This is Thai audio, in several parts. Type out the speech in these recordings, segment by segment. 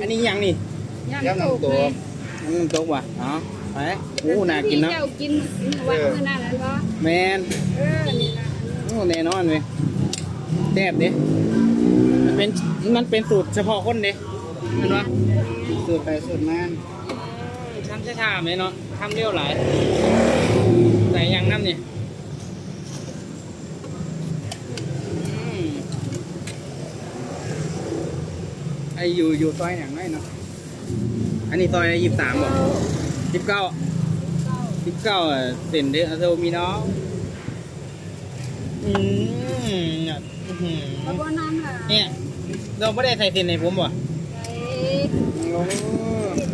อันนี้ยังนี่ย่ำน้ำตกอันนี้น้ำตกว่ะเนาะไปโอ้น่ากินเนาะเจ้ากินวันมื้อนั้นแล้วบ่แมนเออนี่ล่ะโอ้แน่นอนเว้ยแซ่บเด้มันเป็นมันเป็นสูตรเฉพาะคนเด้เห็นปะสูตรไปสูตรมาทำช้าๆไหมเนาะทำเร็วหลายใส่ยังน้ำนี่ ไออยู่อยู่ซอยอย่างไรเนาะอันนี้ซอยยี่สิบสามบ่ยี่สิบเก้ายี่สิบเก้าเส้นเด้อโซมีเนาะอืมเนี่ยอื้อหือบ่บ่น้ำล่ะเนี่ยเราไม่ได้ใส่เส้นในผมบ่ใส่โอ้ติ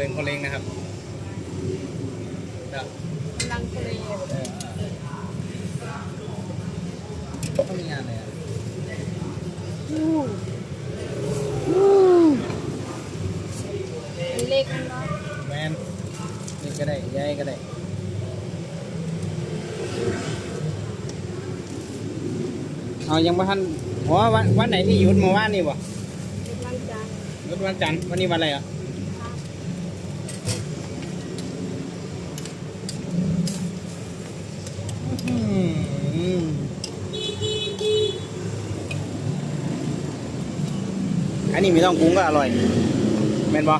เลงคงเลงนะครับเดี๋ยวกำลังเกลียวเออเขามีงานอะไรอะอู้อู้มันเล็กมันเนาะแมนนี่ก็ได้ย้ายก็ได้เอายังบ่ทันอ๋อวันวันไหนที่หยุดเมื่อวานนี่บ่ติดน้ำจานหยุดวันจันทร์วันนี้วันอะไรอะอื้อหือ อันนี้ไม่ต้องปรุงก็อร่อยแม่นบ่